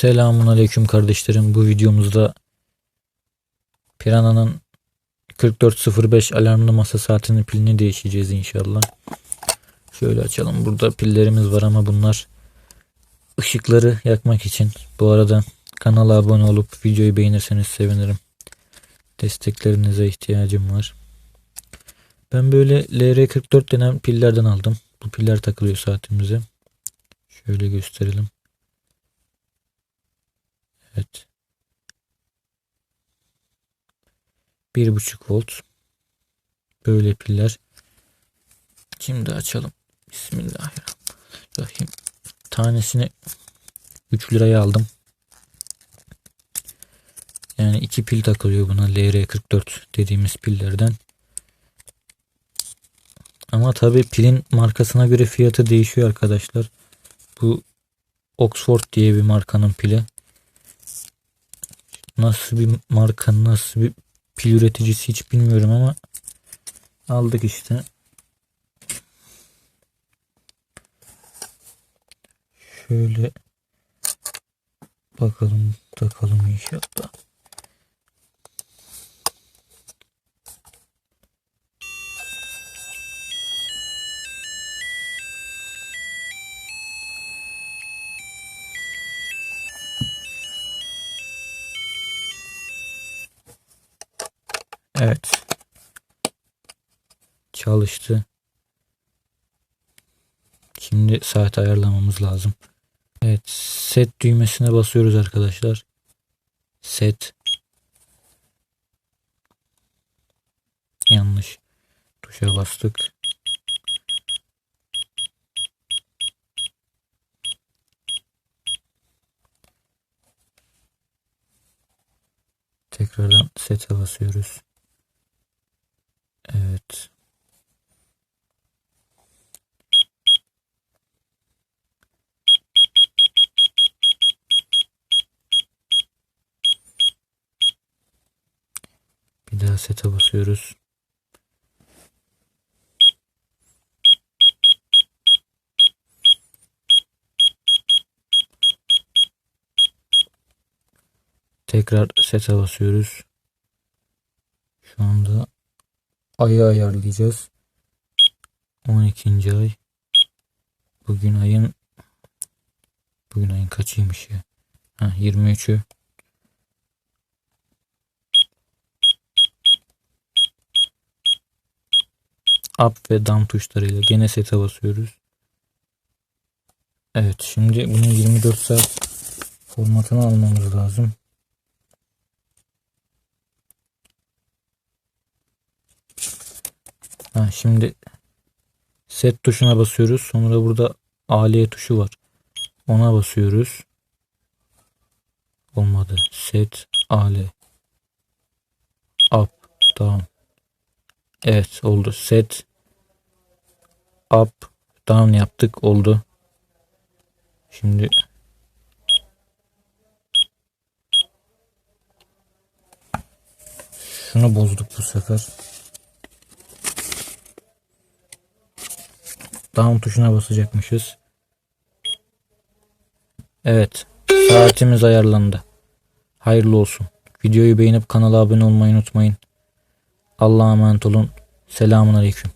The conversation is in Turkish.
Selamun aleyküm kardeşlerim. Bu videomuzda Piranha'nın 4405 alarmlı masa saatinin pilini değişeceğiz inşallah. Şöyle açalım. Burada pillerimiz var ama bunlar ışıkları yakmak için. Bu arada kanala abone olup videoyu beğenirseniz sevinirim. Desteklerinize ihtiyacım var. Ben böyle LR44 denen pillerden aldım. Bu piller takılıyor saatimize. Şöyle gösterelim. Evet. 1.5 volt. Böyle piller. Şimdi açalım. Bismillahirrahmanirrahim. Tanesini 3 liraya aldım. Yani iki pil takılıyor buna LR44 dediğimiz pillerden. Ama tabi pilin markasına göre fiyatı değişiyor arkadaşlar. Bu Oxford diye bir markanın pili. Nasıl bir marka, nasıl bir pil üreticisi hiç bilmiyorum ama aldık işte. Şöyle bakalım takalım inşallah. Evet. Çalıştı. Şimdi saat ayarlamamız lazım. Evet. Set düğmesine basıyoruz arkadaşlar. Set. Yanlış. Tuşa bastık. Tekrardan sete basıyoruz. Evet. Bir daha sete basıyoruz. Tekrar sete basıyoruz. Şu anda ayı ayarlayacağız. 12. ay. Bugün ayın bugün ayın kaçıymış ya? Ha 23'ü. Up ve down tuşlarıyla gene sete basıyoruz. Evet şimdi bunun 24 saat formatını almamız lazım. Ha, şimdi set tuşuna basıyoruz. Sonra burada AL tuşu var. Ona basıyoruz. Olmadı. Set AL. Up down. Evet oldu. Set up down yaptık oldu. Şimdi şunu bozduk bu sefer. Down tuşuna basacakmışız. Evet. Saatimiz ayarlandı. Hayırlı olsun. Videoyu beğenip kanala abone olmayı unutmayın. Allah'a emanet olun. Selamun Aleyküm.